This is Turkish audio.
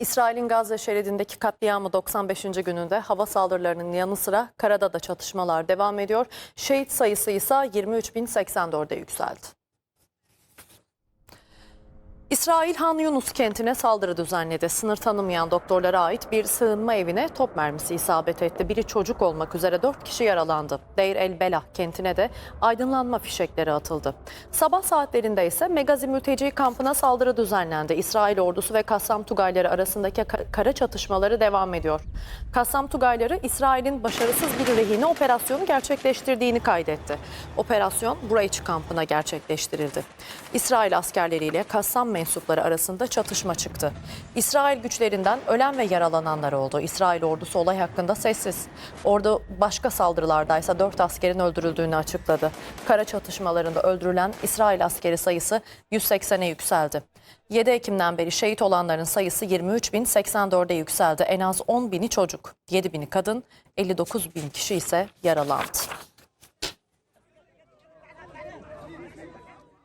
İsrail'in Gazze şeridindeki katliamı 95. gününde hava saldırılarının yanı sıra karada da çatışmalar devam ediyor. Şehit sayısı ise 23.084'e yükseldi. İsrail Han Yunus kentine saldırı düzenledi. Sınır tanımayan doktorlara ait bir sığınma evine top mermisi isabet etti. Biri çocuk olmak üzere 4 kişi yaralandı. Deir el Belah kentine de aydınlanma fişekleri atıldı. Sabah saatlerinde ise Megazi mülteci kampına saldırı düzenlendi. İsrail ordusu ve Kassam Tugayları arasındaki ka- kara çatışmaları devam ediyor. Kassam Tugayları İsrail'in başarısız bir rehine operasyonu gerçekleştirdiğini kaydetti. Operasyon Burayç kampına gerçekleştirildi. İsrail askerleriyle Kassam mensupları arasında çatışma çıktı. İsrail güçlerinden ölen ve yaralananlar oldu. İsrail ordusu olay hakkında sessiz. Ordu başka saldırılardaysa 4 askerin öldürüldüğünü açıkladı. Kara çatışmalarında öldürülen İsrail askeri sayısı 180'e yükseldi. 7 Ekim'den beri şehit olanların sayısı 23.084'e yükseldi. En az 10 bini çocuk, 7 bini kadın, 59 bin kişi ise yaralandı.